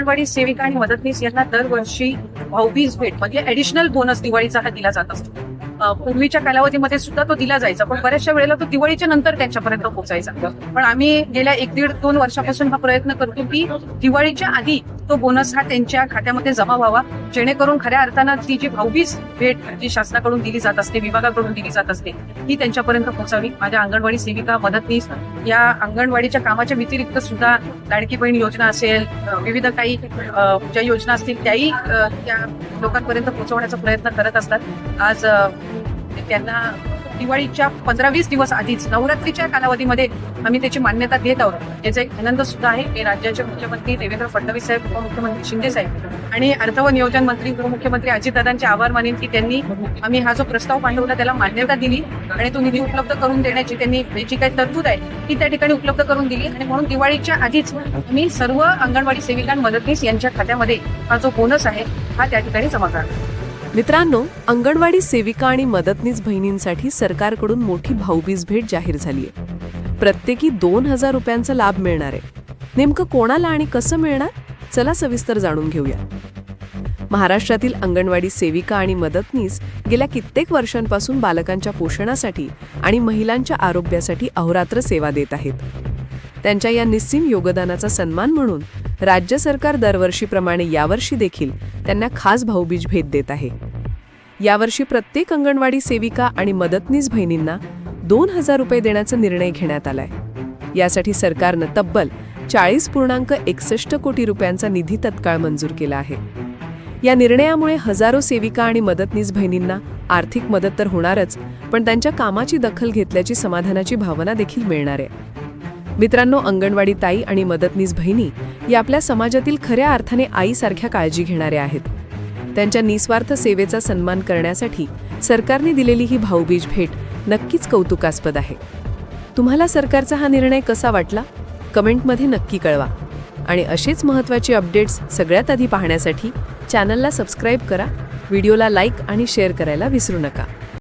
अंगणवाडी सेविका आणि मदतनीस यांना दरवर्षी भाऊबीज भेट म्हणजे ऍडिशनल बोनस दिवाळीचा हा दिला जात असतो. पूर्वीच्या कालावधीमध्ये सुद्धा तो दिला जायचा. पण बऱ्याचशा वेळेला तो दिवाळीच्या नंतर त्यांच्यापर्यंत पोहोचायचा. पण आम्ही गेल्या एक दीड दोन वर्षापासून हा प्रयत्न करतो की दिवाळीच्या आधी तो बोनस हा त्यांच्या खात्यामध्ये जमा व्हावा. जेणेकरून खऱ्या अर्थानं ती जी भाऊबीज भेट जी शासनाकडून दिली जात असते विभागाकडून दिली जात असते ती त्यांच्यापर्यंत पोहोचावी. माझ्या अंगणवाडी सेविका मदतनीस या अंगणवाडीच्या कामाच्या व्यतिरिक्त सुद्धा लाडकी बहीण योजना असेल विविध काही ज्या योजना असतील त्याही त्या लोकांपर्यंत पोहोचवण्याचा प्रयत्न करत असतात. आज त्यांना दिवाळीच्या पंधरा वीस दिवस आधीच नवरात्रीच्या कालावधीमध्ये आम्ही त्याची मान्यता देत आहोत. याचा एक आनंद सुद्धा आहे. हे राज्याचे मुख्यमंत्री देवेंद्र फडणवीस साहेब उपमुख्यमंत्री शिंदे साहेब आणि अर्थ व नियोजन मंत्री गृहमुख्यमंत्री अजितदादांचे आभार मानेन की त्यांनी आम्ही हा जो प्रस्ताव पाठवला त्याला मान्यता दिली आणि तो निधी उपलब्ध करून देण्याची त्यांनी जी काही तरतूद आहे ती त्या ठिकाणी उपलब्ध करून दिली. आणि म्हणून दिवाळीच्या आधीच आम्ही सर्व अंगणवाडी सेविका मदतनीस यांच्या खात्यामध्ये हा जो बोनस आहे हा त्या ठिकाणी जमा करणार मित्रांनो अंगणवाडी सेविका आणि मदतनीस बहिणींसाठी सरकारकडून मोठी भाऊबीज भेट जाहीर झाली आहे. प्रत्येकी दोन हजार रुपयांचा लाभ मिळणार आहे. नेमकं कोणाला आणि कसं मिळणार? चला सविस्तर जाणून घेऊया. महाराष्ट्रातील अंगणवाडी सेविका आणि मदतनीस गेल्या कित्येक वर्षांपासून बालकांच्या पोषणासाठी आणि महिलांच्या आरोग्यासाठी अहोरात्र सेवा देत आहेत. त्यांच्या या निस्सीम योगदानाचा सन्मान म्हणून राज्य सरकार दरवर्षीप्रमाणे यावर्षी देखील त्यांना खास भाऊबीज भेट देत आहे. यावर्षी प्रत्येक अंगणवाडी सेविका आणि मदतनीस बहिणींना दोन हजार रुपये देण्याचा निर्णय घेण्यात आलाय. यासाठी सरकारनं तब्बल चाळीस पूर्णांक एकसष्ट कोटी रुपयांचा निधी तत्काळ मंजूर केला आहे. या निर्णयामुळे हजारो सेविका आणि मदतनीस बहिणींना आर्थिक मदत तर होणारच पण त्यांच्या कामाची दखल घेतल्याची समाधानाची भावना देखील मिळणार आहे. मित्रांनो अंगणवाडी ताई आणि मदतनीस बहिणी या आपल्या समाजातील खऱ्या अर्थाने आईसारख्या काळजी घेणाऱ्या आहेत. त्यांच्या निस्वार्थ सेवेचा सन्मान करण्यासाठी सरकारने दिलेली ही भाऊबीज भेट नक्कीच कौतुकास्पद आहे. तुम्हाला सरकारचा हा निर्णय कसा वाटला? कमेंटमध्ये नक्की कळवा. आणि असेच महत्त्वाचे अपडेट्स सगळ्यात आधी पाहण्यासाठी चॅनलला सबस्क्राईब करा व्हिडिओला लाईक आणि शेअर करायला विसरू नका.